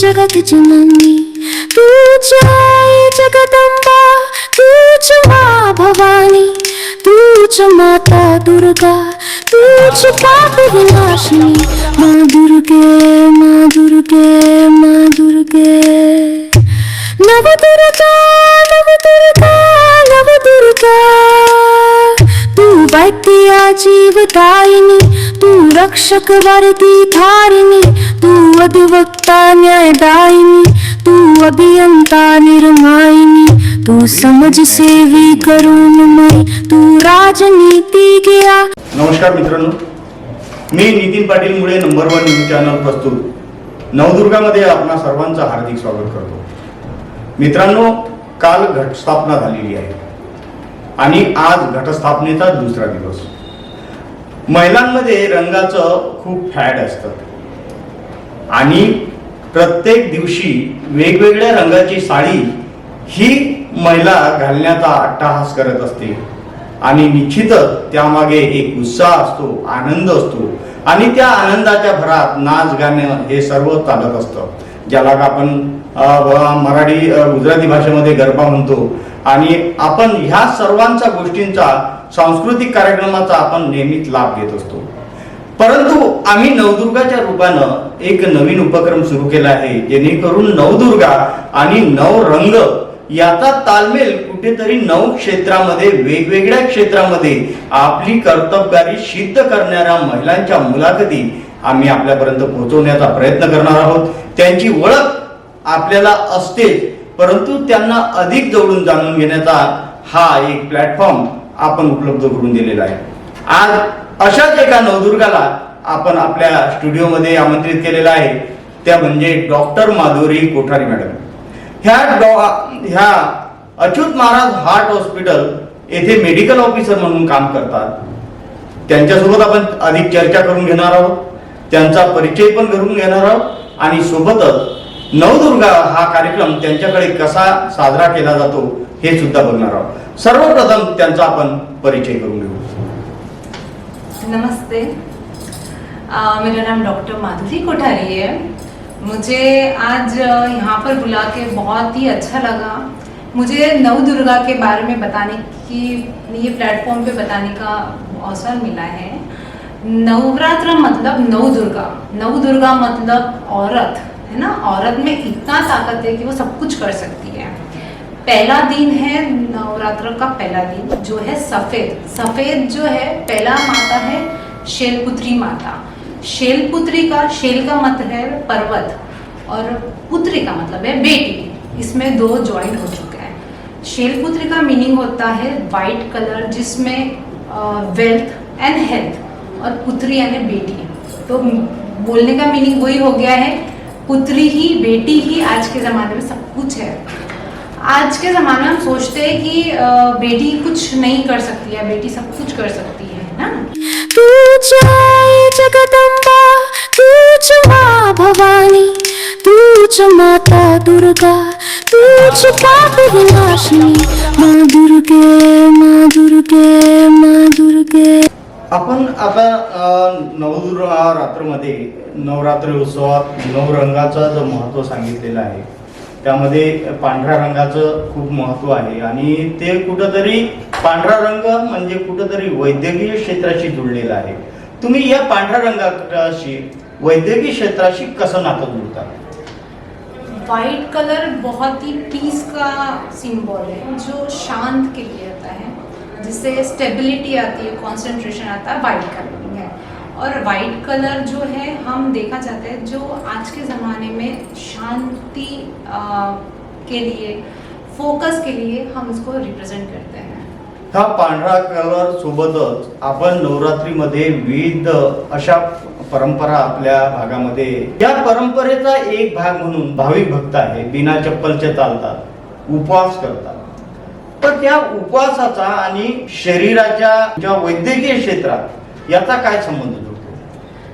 जगत जननी तूच आई जगदंबा तूच माँ भवानी तूच माता दुर्गा तूच पाप विनाशिनी माँ दुर्गे माँ दुर्गे माँ दुर्गे नव दुर्गा दैत्या वैद्या जीवदायिनी. तू रक्षक वरदी धारिणी. तू अधिवक्ता न्यायदायिनी. तू अभियंता निर्मायिनी. तू समज सेवी करुणमयी. तू राजनीती गया नमस्कार मित्रांनो. मी नितीन पाटील मुळे नंबर वन न्यूज चॅनल प्रस्तुत. नवदुर्गामध्ये आपणा सर्वांचं हार्दिक स्वागत करतो. मित्रांनो काल घटस्थापना झालेली आहे. आणि आज घटस्थापनेचा दुसरा दिवस. महिलांमध्ये रंगाचं खूप फॅड असतं. आणि प्रत्येक दिवशी वेगवेगळ्या रंगाची साडी ही महिला घालण्याचा अट्टाहास करत असते. आणि निश्चितच त्यामागे एक उत्साह असतो आनंद असतो. आणि त्या आनंदाच्या भरात नाच गाणं हे सर्व चालत असतं. ज्याला का आपण मराठी गुजराती भाषेमध्ये गरबा म्हणतो. आणि आपण ह्या सर्वांच्या गोष्टींचा सांस्कृतिक कार्यक्रमाचा आपण नेहमीच लाभ घेत असतो. परंतु आम्ही नवदुर्गाच्या रूपानं एक नवीन उपक्रम सुरू केला आहे. जेणेकरून नवदुर्गा आणि नवरंग याचा तालमेल कुठेतरी नऊ क्षेत्रामध्ये वेगवेगळ्या क्षेत्रामध्ये आपली कर्तबगारी सिद्ध करणाऱ्या महिलांच्या मुलाखती आम्ही आपल्यापर्यंत पोहोचवण्याचा प्रयत्न करणार आहोत. त्यांची ओळख आपल्याला असतेच. परंतु त्यांना अधिक जवळून जाणून घेण्याचा हा एक प्लॅटफॉर्म आपण उपलब्ध करून दिलेला आहे. आज अशाच एका नवदुर्गाला आपण आपल्या स्टुडिओमध्ये आमंत्रित केलेला आहे. त्या म्हणजे डॉक्टर माधुरी कोठारी मॅडम. ह्या डॉ ह्या अच्युत महाराज हार्ट हॉस्पिटल येथे मेडिकल ऑफिसर म्हणून काम करतात. त्यांच्यासोबत आपण अधिक चर्चा करून घेणार आहोत. त्यांचा परिचय पण करून घेणार आहोत. आणि सोबतच नवदुर्गा हा कार्यक्रम त्यांच्याकडे कसा साजरा केला जातो हे सुद्धा बघणार आहोत. सर्वप्रथम त्यांचा आपण परिचय करून घेऊ. नमस्ते. मेरा नाम डॉक्टर माधुरी कोठारी है. मुझे आज यहाँ पर बुला के बहुत ही अच्छा लगा। मुझे नव दुर्गा के बारे में बताने की ये प्लेटफॉर्म पे बताने का अवसर मिला है। नवरात्र मतलब नव दुर्गा नव दुर्गा मतलब औरत। है ना? औरत में इतना ताकत है कि वो सब कुछ कर सकती है। पहला दिन है नवरात्र का पहला दिन, जो है सफ़ेद। सफ़ेद जो है, पहला माता है शैलपुत्री माता। शैलपुत्री का, शैल का मतलब है पर्वत और पुत्री का मतलब है बेटी। इसमें दो ज्वाइन हो चुका है। शैलपुत्री का मीनिंग होता है वाइट कलर जिसमें वेल्थ एंड हेल्थ और पुत्री यानी बेटी। तो बोलने का मीनिंग वही हो गया है पुत्री ही बेटी ही आज के ज़माने में सब कुछ है। आज के ज़माने में हम सोचते हैं कि बेटी कुछ नहीं कर सकती है बेटी सब कुछ कर सकती है ना? तूच आई जगदंबा तूच माँ भवानी तूच माता दुर्गा तूच पाप विनाशिनी माँ दुर्गे माँ दुर्गे माँ दुर्गे। आपण आता नवदुर्गा रात्रमध्ये नवरात्री उत्सवात नऊ रंगाचं जो महत्त्व सांगितलेलं आहे त्यामध्ये पांढऱ्या रंगाचं खूप महत्त्व आहे आणि ते कुठंतरी पांढरा रंग म्हणजे कुठंतरी वैद्यकीय क्षेत्राशी जुळलेला आहे. तुम्ही या पांढऱ्या रंगाशी वैद्यकीय क्षेत्राशी कसं नातं जुळता? वाइट कलर बहुत ही पीस का सिंबल है जो शांत के लिए आता है जिससे स्टेबिलिटी आती है कॉन्सेंट्रेशन आता है वाइट कलर और वाइट कलर जो है हम देखा जाता है जो आज के ज़माने में शांति के लिए फोकस के लिए हम इसको रिप्रेजेंट करते हैं। हा पांढरा कलर सोबतच आपण नवरात्रीमध्ये विविध अशा परंपरा आपल्या भागामध्ये या परंपरेचा एक भाग म्हणून भाविक भक्त आहे बिना चप्पलचे चालतात उपवास करतात. तर त्या उपवासाचा आणि शरीराच्या ज्या वैद्यकीय क्षेत्रात याचा काय संबंध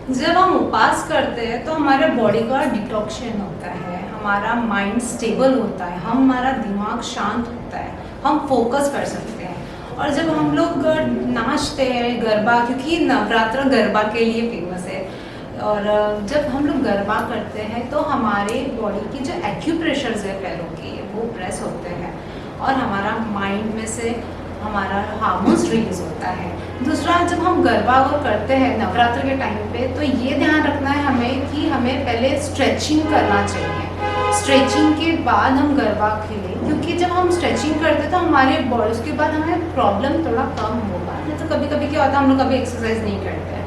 जब हम उपास करते हैं तो हमारे बॉडी का डिटॉक्शन होता है, हमारा माइंड स्टेबल होता है, हम, हमारा दिमाग शांत होता है, हम फोकस कर सकते हैं। और जब हम लोग नाचते हैं गरबा, क्योंकि नवरात्र गरबा के लिए फ़ेमस है, और जब हम लोग गरबा करते हैं तो हमारे बॉडी की जो एक्यूप्रेशर्स है पैरों की, वो प्रेस होते हैं, और हमारा माइंड में से हमारा हार्मोन्स रिलीज़ होता है। दूसरा, जब हम गरबा वो करते हैं नवरात्र के टाइम पे तो ये ध्यान रखना है हमें कि हमें पहले स्ट्रेचिंग करना चाहिए। स्ट्रेचिंग के बाद हम गरबा खेलें, क्योंकि जब हम स्ट्रेचिंग करते तो हमारे बॉडी उसके बाद हमें प्रॉब्लम थोड़ा कम होगा। नहीं तो कभी कभी क्या होता है, हम लोग कभी एक्सरसाइज नहीं करते।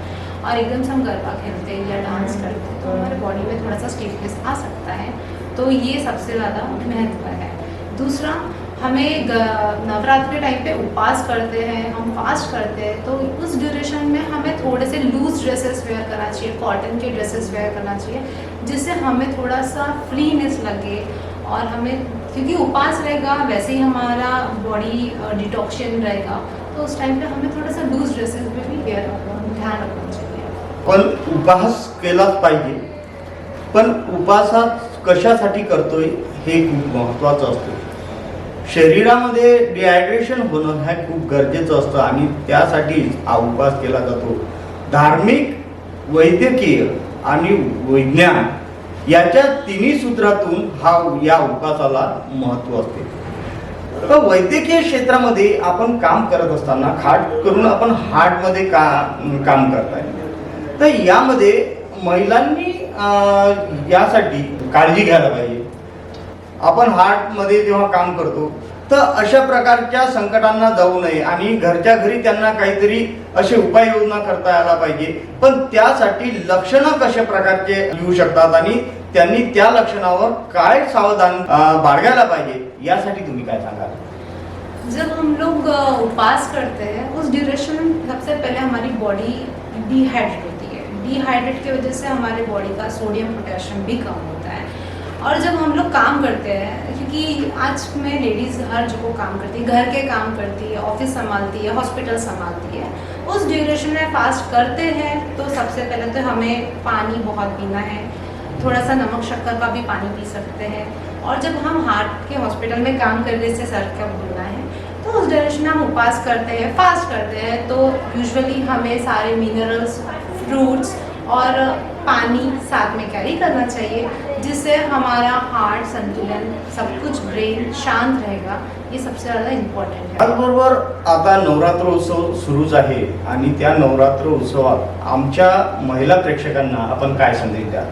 और एकदम से हम गरबा खेलते हैं या डांस करते हैं तो हमारे बॉडी में थोड़ा सा स्टिफनेस आ सकता है। तो ये सबसे ज़्यादा महत्व है। दूसरा हमें नवरात्र के टाइम पे उपवास करते हैं, हम फास्ट करते हैं तो उस ड्यूरेशन में हमें थोड़े से लूज ड्रेसेस वेयर करना चाहिए कॉटन के ड्रेसेस वेयर करना चाहिए, जिससे हमें थोड़ा सा फ्रीनेस लगे और हमें, क्योंकि उपवास रहेगा, वैसे ही हमारा बॉडी डिटॉक्शन रहेगा तो उस टाइम पे हमें थोड़ा सा लूज ड्रेसेस में भी वेयर ध्यान रखना चाहिए। पण उपवास केलाच पाहिजे. पण उपासात कशासाठी करतोय, हे खूप महत्वाचं असतं. शरीरामध्ये डिहायड्रेशन होणं हे खूप गरजेचं असतं आणि त्यासाठीच हा उपवास केला जातो. धार्मिक वैद्यकीय आणि विज्ञान याच्या तिन्ही सूत्रातून हा या उपवासाला महत्त्व असते. तर वैद्यकीय क्षेत्रामध्ये आपण काम करत असताना खाट करून आपण हार्टमध्ये का काम करताय. तर यामध्ये महिलांनी यासाठी काळजी घ्यायला पाहिजे. आपण हार्टमध्ये जेव्हा काम करतो तर अशा प्रकारच्या संकटांना जाऊ नये आणि घरच्या घरी त्यांना काहीतरी असे उपाययोजना करता यायला पाहिजे. पण त्यासाठी लक्षणं कशा प्रकारचे येऊ शकतात आणि त्यांनी त्या लक्षणावर काय सावधान बाळगायला पाहिजे यासाठी तुम्ही काय सांगाल? जब हम लोग उपास करते हैं उस ड्यूरेशन सबसे पहले हमारी बॉडी डिहाइड्रेट होती है। डिहाइड्रेट की वजह से हमारे बॉडी का सोडियम पोटेशियम भी कम होता है। और जब हम लोग काम करते हैं, क्योंकि आज में लेडीज़ हर जगह काम करती है, घर के काम करती है ऑफ़िस संभालती है हॉस्पिटल संभालती है, उस ड्यूरेशन में फास्ट करते हैं तो सबसे पहले तो हमें पानी बहुत पीना है थोड़ा सा नमक, शक्कर का भी पानी पी सकते हैं, और जब हम हार्ट के हॉस्पिटल में काम कर रहे से सर क्या बोलना है तो उस डायरेक्शन हम उपवास करते हैं फास्ट करते हैं तो यूजुअली हमें सारे मिनरल्स फ्रूट्स और पानी साथ में कैरी करना चाहिए जिससे हमारा हार्ट संतुलन सब कुछ ब्रेन शांत रहेगा। ये सबसे ज़्यादा इम्पोर्टेंट है। त्याचबरोबर आता नवरात्र उत्सव सुरूच आहे आणि त्या नवरात्र उत्सवात आमच्या महिला प्रेक्षकांना आपण काय संदेश द्याल?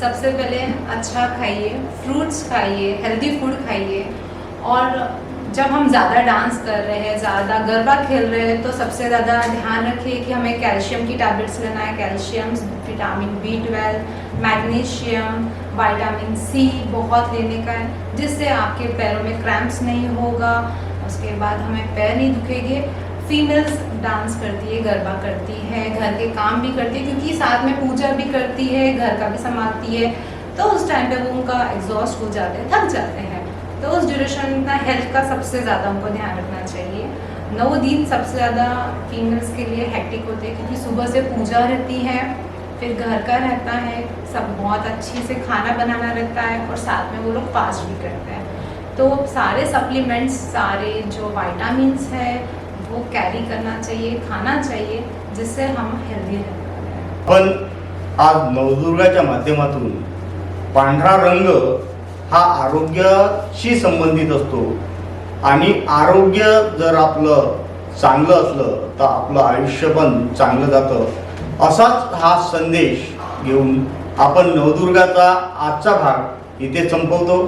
सबसे पहले अच्छा खाइए फ्रूट्स खाइए हेल्दी फूड खाइए और जब हम ज़्यादा डांस कर रहे हैं, ज़्यादा गरबा खेल रहे हैं तो सबसे ज़्यादा ध्यान रखिए कि हमें कैल्शियम की टैबलेट्स लेना है। Calcium vitamin B twelve magnesium vitamin C बहुत लेने का है, जिससे आपके पैरों में क्रैम्प्स नहीं होगा। उसके बाद हमें पैर नहीं दुखेंगे। फीमेल्स डांस करती है, गरबा करती है, घर के काम भी करती है, क्योंकि साथ में पूजा भी करती है, घर का भी संभालती है। तो उस टाइम पे वो उनका एग्जॉस्ट हो जाते हैं, थक जाते हैं। तो उस ड्यूरेशन में हेल्थ का सबसे ज़्यादा उनको ध्यान रखना चाहिए। नौ दिन सबसे ज़्यादा फीमेल्स के लिए हैक्टिक होते हैं, क्योंकि सुबह से पूजा रहती है, फिर घर का रहता है, सब बहुत अच्छी से खाना बनाना रहता है और साथ में वो लोग फास्ट भी करते हैं। तो सारे सप्लीमेंट्स सारे जो वाइटामिन्स है, वो कैरी करना चाहिए, खाना चाहिए, जिससे हम हेल्दी रहें पण आज नवदुर्गाच्या माध्यमातून पांढरा रंग हा आरोग्याशी संबंधित असतो. आणि आरोग्य जर आपलं चांगलं असलं तर आपलं आयुष्य पण चांगलं जातं. असाच हा संदेश घेऊन आपण नवदुर्गाचा आजचा भाग इथे संपवतो.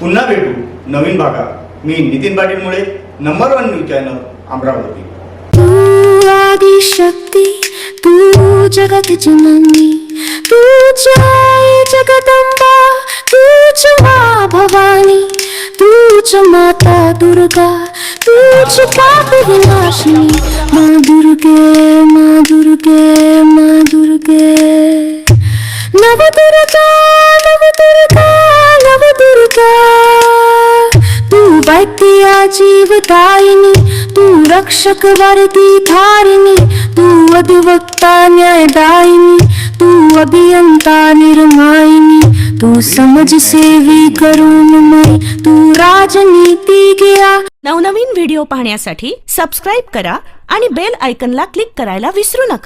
पुन्हा भेटू नवीन भागात. मी Nitin पाटीलमुळे number one news channel Amravati. तू आदिशक्ती तू जगत जननी तू आई जगदंबा. तूच माँ भवानी तूच माता दुर्गा तूच पाप विनाशिनी माँ दुर्गे माँ दुर्गे माँ दुर्गे नव दुर्गा नव दुर्गा नव दुर्गा तू वैद्या जीवदायिनी तू रक्षक वरदी धारिणी तू अधिवक्ता न्यायदायिनी तू अभियंता निर्मायिनी तू समज सेवी करुणमय तू राजनीती गया नवनवीन व्हिडिओ पाहण्यासाठी सबस्क्राईब करा आणि बेल आयकनला क्लिक करायला विसरू नका.